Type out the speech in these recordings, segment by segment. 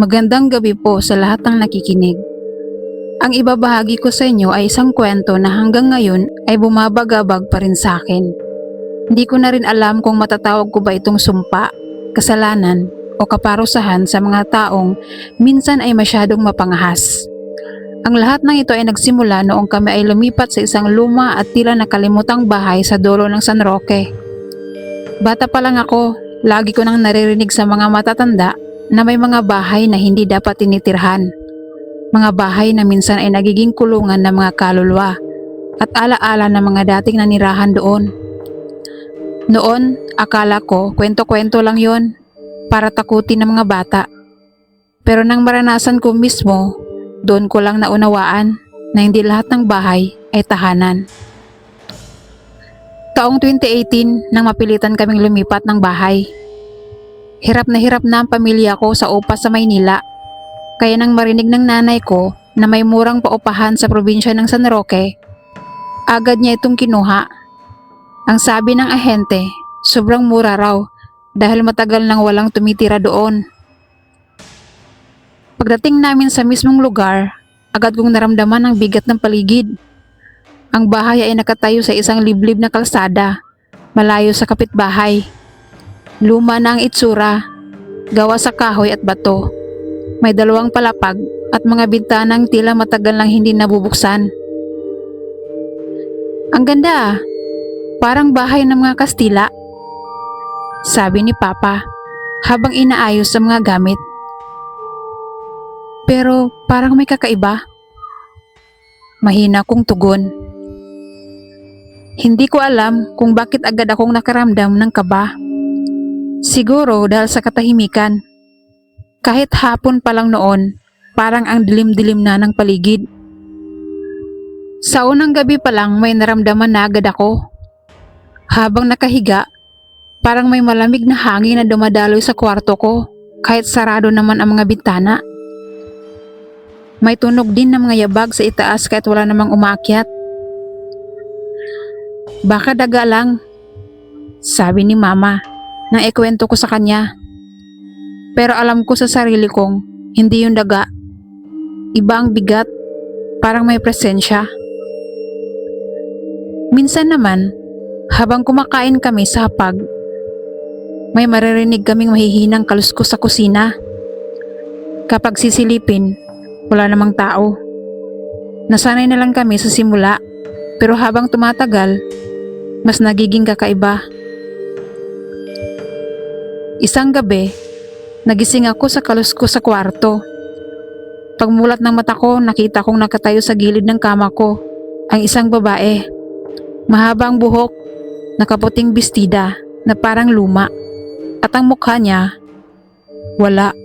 Magandang gabi po sa lahat ng nakikinig. Ang ibabahagi ko sa inyo ay isang kwento na hanggang ngayon ay bumabagabag pa rin sa akin. Hindi ko na rin alam kung matatawag ko ba itong sumpa, kasalanan o kaparusahan sa mga taong minsan ay masyadong mapangahas. Ang lahat ng ito ay nagsimula noong kami ay lumipat sa isang luma at tila nakalimutang bahay sa dulo ng San Roque. Bata pa lang ako, lagi ko nang naririnig sa mga matatanda na may mga bahay na hindi dapat tinitirhan. Mga bahay na minsan ay nagiging kulungan ng mga kaluluwa at alaala ng mga dating nanirahan doon. Noon, akala ko kwento-kwento lang yon para takutin ng mga bata. Pero nang maranasan ko mismo, doon ko lang naunawaan na hindi lahat ng bahay ay tahanan. Taong 2018 nang mapilitan kaming lumipat ng bahay. Hirap na hirap na ang pamilya ko sa upa sa Maynila. Kaya nang marinig ng nanay ko na may murang paupahan sa probinsya ng San Roque, agad niya itong kinuha. Ang sabi ng ahente, sobrang mura raw dahil matagal nang walang tumitira doon. Pagdating namin sa mismong lugar, agad kong naramdaman ang bigat ng paligid. Ang bahay ay nakatayo sa isang liblib na kalsada, malayo sa kapitbahay. Luma na ang itsura, gawa sa kahoy at bato. May dalawang palapag at mga bintanang tila matagal nang hindi nabubuksan. Ang ganda ah, parang bahay ng mga Kastila. Sabi ni Papa habang inaayos sa mga gamit. Pero parang may kakaiba. Mahina kong tugon. Hindi ko alam kung bakit agad akong nakaramdam ng kaba. Siguro dahil sa katahimikan. Kahit hapon pa lang noon, parang ang dilim-dilim na ng paligid. Sa unang gabi pa lang may naramdaman na agad ako. Habang nakahiga, parang may malamig na hangin na dumadaloy sa kwarto ko kahit sarado naman ang mga bintana. May tunog din ng mga yabag sa itaas kahit wala namang umakyat. Baka daga lang, sabi ni mama nang ikwento ko sa kanya. Pero alam ko sa sarili kong hindi yung daga. Iba ang bigat, parang may presensya. Minsan naman, habang kumakain kami sa hapag, may maririnig kaming mahihinang kaluskos sa kusina. Kapag sisilipin, wala namang tao. Nasanay na lang kami sa simula, pero habang tumatagal, mas nagiging kakaiba. Isang gabi, nagising ako sa kaluskos sa kwarto. Pagmulat ng mata ko, nakita kong nakatayo sa gilid ng kama ko ang isang babae. Mahabang buhok, nakaputing bestida na parang luma. At ang mukha niya, wala.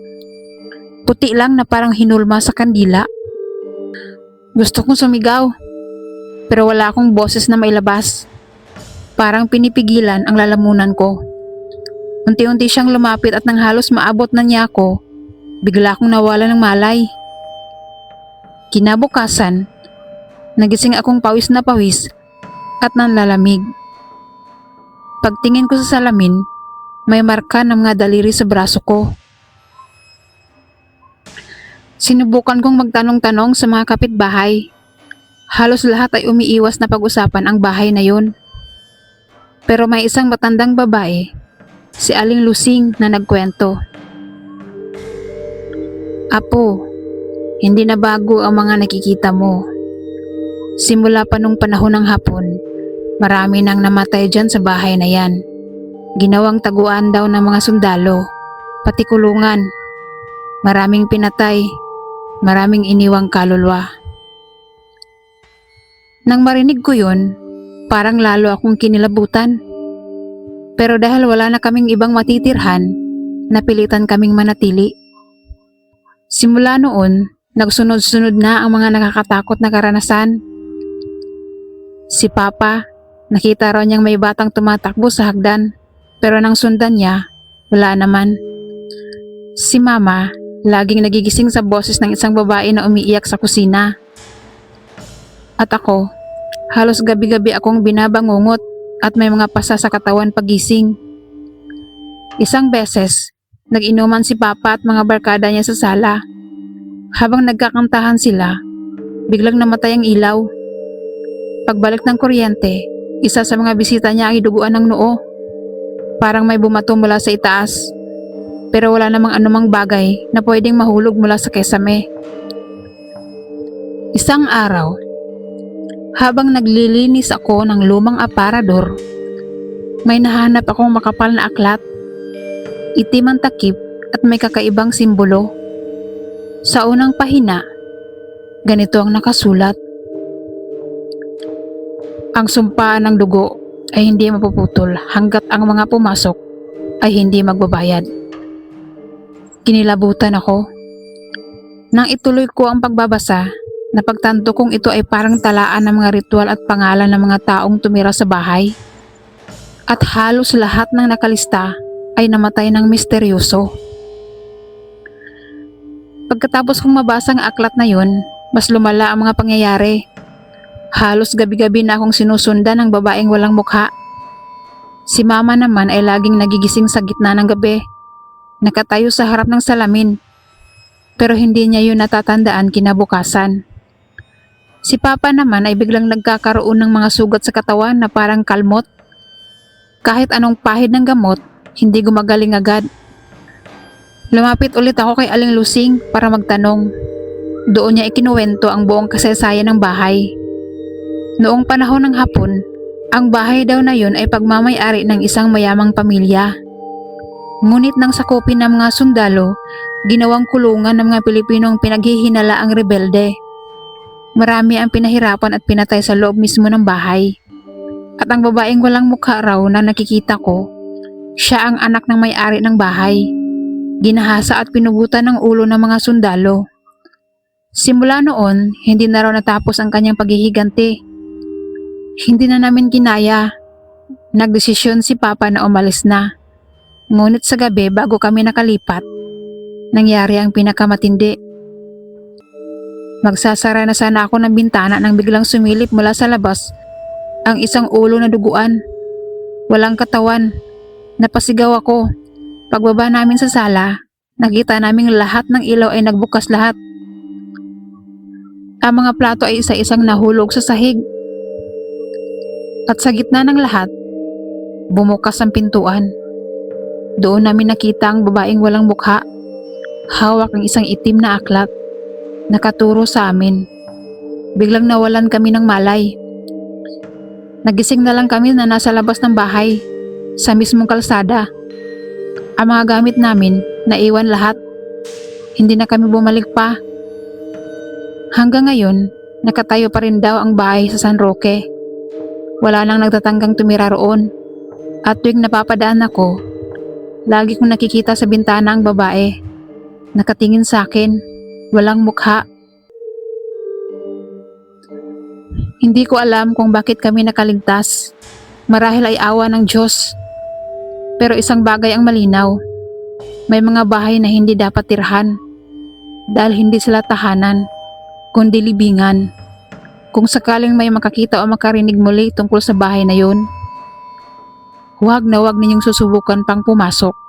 Puti lang na parang hinulma sa kandila. Gusto kong sumigaw, pero wala akong boses na mailabas. Parang pinipigilan ang lalamunan ko. Unti-unti siyang lumapit at nang halos maabot na niya ako, bigla akong nawala ng malay. Kinabukasan, nagising akong pawis na pawis at nanlalamig. Pagtingin ko sa salamin, may marka ng mga daliri sa braso ko. Sinubukan kong magtanong-tanong sa mga kapitbahay. Halos lahat ay umiiwas na pag-usapan ang bahay na yun. Pero may isang matandang babae, si Aling Lusing na nagkwento. Apo, hindi na bago ang mga nakikita mo. Simula pa nung panahon ng hapon, marami nang namatay dyan sa bahay na yan. Ginawang taguan daw ng mga sundalo, pati kulungan. Maraming pinatay, maraming iniwang kaluluwa. Nang marinig ko yun, parang lalo akong kinilabutan. Pero dahil wala na kaming ibang matitirhan, napilitan kaming manatili. Simula noon, nagsunod-sunod na ang mga nakakatakot na karanasan. Si Papa, nakita raw niyang may batang tumatakbo sa hagdan, pero nang sundan niya, wala naman. Si Mama, laging nagigising sa boses ng isang babae na umiiyak sa kusina. At ako, halos gabi-gabi akong binabangungot at may mga pasa sa katawan pagising. Isang beses, Nag-inuman si Papa at mga barkada niya sa sala. Habang nagkakantahan sila, biglang namatay ang ilaw. Pagbalik ng kuryente, isa sa mga bisita niya ay duguan ng noo. Parang may bumato mula sa itaas. Pero wala namang anumang bagay na pwedeng mahulog mula sa kesame. Isang araw, habang naglilinis ako ng lumang aparador, may nahanap akong makapal na aklat. Itim ang takip at may kakaibang simbolo. Sa unang pahina, ganito ang nakasulat. Ang sumpaan ng dugo ay hindi mapuputol hanggat ang mga pumasok ay hindi magbabayad. Kinilabutan ako. Nang ituloy ko ang pagbabasa, napagtanto kong ito ay parang talaan ng mga ritual at pangalan ng mga taong tumira sa bahay. At halos lahat ng nakalista ay namatay ng misteryoso. Pagkatapos kong mabasa ang aklat na yun, mas lumala ang mga pangyayari. Halos gabi-gabi na akong sinusundan ng babaeng walang mukha. Si mama naman ay laging nagigising sa gitna ng gabi. Nakatayo sa harap ng salamin. Pero hindi niya yun natatandaan kinabukasan. Si papa naman ay biglang nagkakaroon ng mga sugat sa katawan na parang kalmot. Kahit anong pahid ng gamot, hindi gumagaling agad. Lumapit ulit ako kay Aling Lusing para magtanong. Doon niya ikinuwento ang buong kasaysayan ng bahay. Noong panahon ng hapon, ang bahay daw na yun ay pagmamayari ng isang mayamang pamilya. Ngunit nang sakupin ng mga sundalo, ginawang kulungan ng mga Pilipinong pinaghihinala ang rebelde. Marami ang pinahirapan at pinatay sa loob mismo ng bahay. At ang babaeng walang mukha raw na nakikita ko, siya ang anak ng may-ari ng bahay. Ginahasa at pinugutan ng ulo ng mga sundalo. Simula noon, hindi na raw natapos ang kanyang paghihiganti. Hindi na namin kinaya. Nagdesisyon si Papa na umalis na. Ngunit sa gabi bago kami nakalipat, nangyari ang pinakamatindi. Magsasara na sana ako ng bintana nang biglang sumilip mula sa labas ang isang ulo na duguan. Walang katawan. Napasigaw ako. Pagbaba namin sa sala, nakita naming lahat ng ilaw ay nagbukas lahat. Ang mga plato ay isa-isang nahulog sa sahig. At sa gitna ng lahat, bumukas ang pintuan. Doon namin nakita ang babaeng walang mukha. Hawak ang isang itim na aklat. Nakaturo sa amin. Biglang nawalan kami ng malay. Nagising na lang kami na nasa labas ng bahay, sa mismong kalsada. Ang mga gamit namin, naiwan lahat. Hindi na kami bumalik pa. Hanggang ngayon, nakatayo pa rin daw ang bahay sa San Roque. Wala nang nagtatanggang tumira roon. At tuwing napapadaan ako, lagi kong nakikita sa bintana ang babae. Nakatingin sa akin, walang mukha. Hindi ko alam kung bakit kami nakaligtas. Marahil ay awa ng Diyos. Pero isang bagay ang malinaw. May mga bahay na hindi dapat tirhan. Dahil hindi sila tahanan, kundi libingan. Kung sakaling may makakita o makarinig muli tungkol sa bahay na yun, huwag na huwag ninyong susubukan pang pumasok.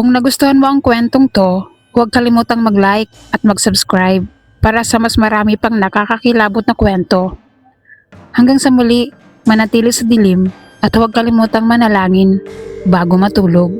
Kung nagustuhan mo ang kwentong to, huwag kalimutang mag-like at mag-subscribe para sa mas marami pang nakakakilabot na kwento. Hanggang sa muli, manatili sa dilim at huwag kalimutang manalangin bago matulog.